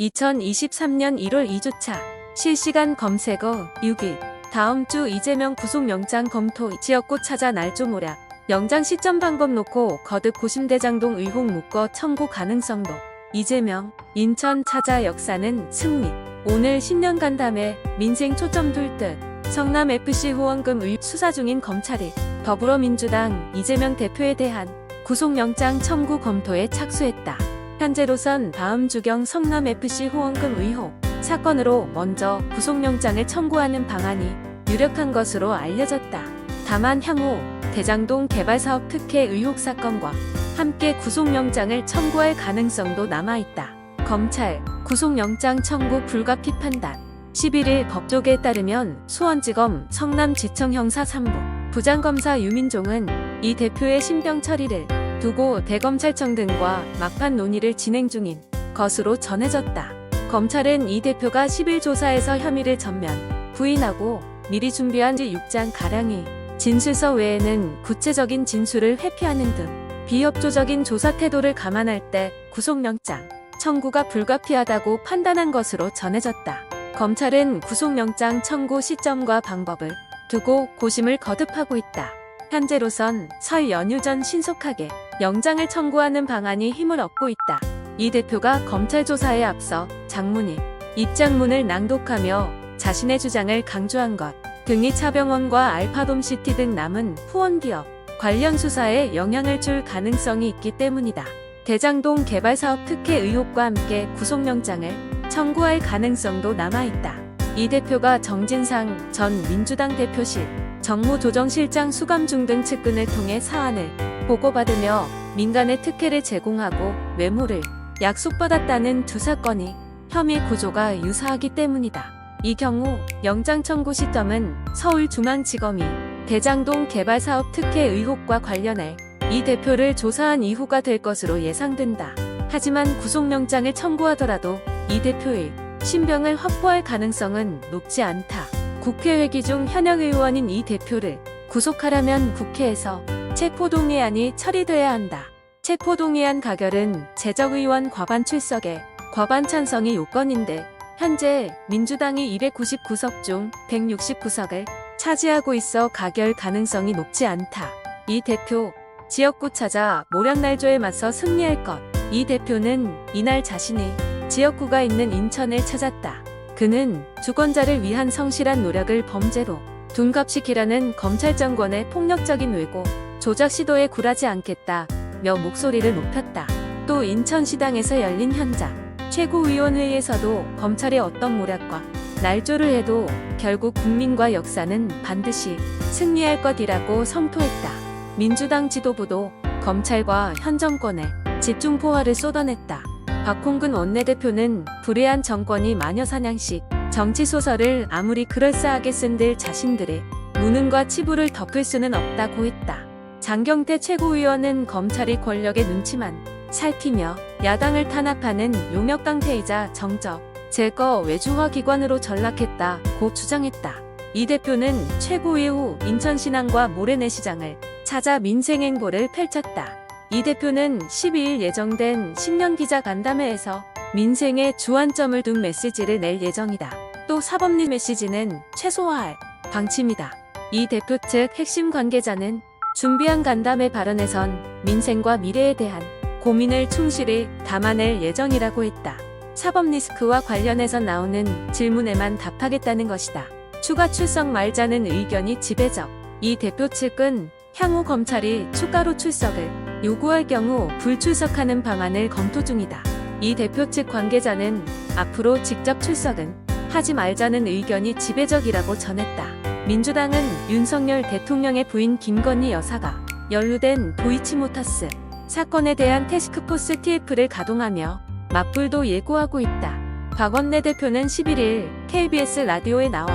2023년 1월 2주차 실시간 검색어 6일 다음 주 이재명 구속영장 검토 지역구 찾아 날조 모략 영장 시점 방법 놓고 거듭 고심대장동 의혹 묶어 청구 가능성도 이재명 인천 찾아 역사는 승리. 오늘 10년 간담회 민생 초점 둘듯. 성남FC 후원금 의혹 수사 중인 검찰이 더불어민주당 이재명 대표에 대한 구속영장 청구 검토에 착수했다. 현재로선 다음 주경 성남FC 후원금 의혹 사건으로 먼저 구속영장을 청구하는 방안이 유력한 것으로 알려졌다. 다만 향후 대장동 개발사업 특혜 의혹 사건과 함께 구속영장을 청구할 가능성도 남아있다. 검찰 구속영장 청구 불가피 판단 11일 법조계에 따르면 수원지검 성남지청 형사 3부 부장검사 유민종은 이 대표의 신병 처리를 두고 대검찰청 등과 막판 논의를 진행 중인 것으로 전해졌다. 검찰은 이 대표가 10일 조사에서 혐의를 전면 부인하고 미리 준비한 6장 가량의 진술서 외에는 구체적인 진술을 회피하는 등 비협조적인 조사 태도를 감안할 때 구속영장 청구가 불가피하다고 판단한 것으로 전해졌다. 검찰은 구속영장 청구 시점과 방법을 두고 고심을 거듭하고 있다. 현재로선 설 연휴 전 신속하게 영장을 청구하는 방안이 힘을 얻고 있다. 이 대표가 검찰 조사에 앞서 장문이 입장문을 낭독하며 자신의 주장을 강조한 것 등이 차병원과 알파돔시티 등 남은 후원기업 관련 수사에 영향을 줄 가능성이 있기 때문이다. 대장동 개발사업 특혜 의혹과 함께 구속영장을 청구할 가능성도 남아있다. 이 대표가 정진상 전 민주당 대표실 정무조정실장 수감중 등 측근을 통해 사안을 보고받으며 민간의 특혜를 제공하고 외모를 약속받았다는 두 사건이 혐의 구조가 유사하기 때문이다. 이 경우 영장 청구 시점은 서울중앙지검이 대장동 개발사업 특혜 의혹과 관련해 이 대표를 조사한 이후가 될 것으로 예상된다. 하지만 구속영장을 청구하더라도 이 대표의 신병을 확보할 가능성은 높지 않다. 국회 회기 중 현역 의원인 이 대표를 구속하려면 국회에서 체포동의안이 처리돼야 한다. 체포동의안 가결은 재적의원 과반 출석에 과반 찬성이 요건인데 현재 민주당이 299석 중 169석을 차지하고 있어 가결 가능성이 높지 않다. 이 대표 지역구 찾아 모량날조에 맞서 승리할 것. 이 대표는 이날 자신이 지역구가 있는 인천을 찾았다. 그는 주권자를 위한 성실한 노력을 범죄로 둔갑시키라는 검찰 정권의 폭력적인 왜곡, 조작 시도에 굴하지 않겠다. 며 목소리를 높였다. 또 인천시당에서 열린 현장, 최고위원회에서도 검찰의 어떤 모략과 날조를 해도 결국 국민과 역사는 반드시 승리할 것이라고 성토했다. 민주당 지도부도 검찰과 현 정권에 집중 포화를 쏟아냈다. 박홍근 원내대표는 불의한 정권이 마녀사냥식 정치소설을 아무리 그럴싸하게 쓴들 자신들의 무능과 치부를 덮을 수는 없다고 했다. 장경태 최고위원은 검찰이 권력의 눈치만 살피며 야당을 탄압하는 용역강태이자 정적, 제거 외주화 기관으로 전락했다고 주장했다. 이 대표는 최고위 후 인천신항과 모래내시장을 찾아 민생행보를 펼쳤다. 이 대표는 12일 예정된 신년 기자 간담회에서 민생에 주안점을 둔 메시지를 낼 예정이다. 또 사법리 메시지는 최소화할 방침이다. 이 대표 측 핵심 관계자는 준비한 간담회 발언에선 민생과 미래에 대한 고민을 충실히 담아낼 예정이라고 했다. 사법 리스크와 관련해서 나오는 질문에만 답하겠다는 것이다. 추가 출석 말자는 의견이 지배적. 이 대표 측은 향후 검찰이 추가로 출석을 요구할 경우 불출석하는 방안을 검토 중이다. 이 대표 측 관계자는 앞으로 직접 출석은 하지 말자는 의견이 지배적이라고 전했다. 민주당은 윤석열 대통령의 부인 김건희 여사가 연루된 도이치모터스 사건에 대한 태스크포스 TF를 가동하며 맞불도 예고하고 있다. 박원내 대표는 11일 KBS 라디오에 나와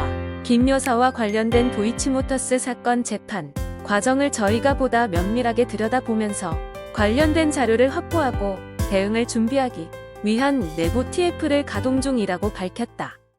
김 여사와 관련된 도이치모터스 사건 재판 과정을 저희가 보다 면밀하게 들여다보면서 관련된 자료를 확보하고 대응을 준비하기 위한 내부 TF를 가동 중이라고 밝혔다.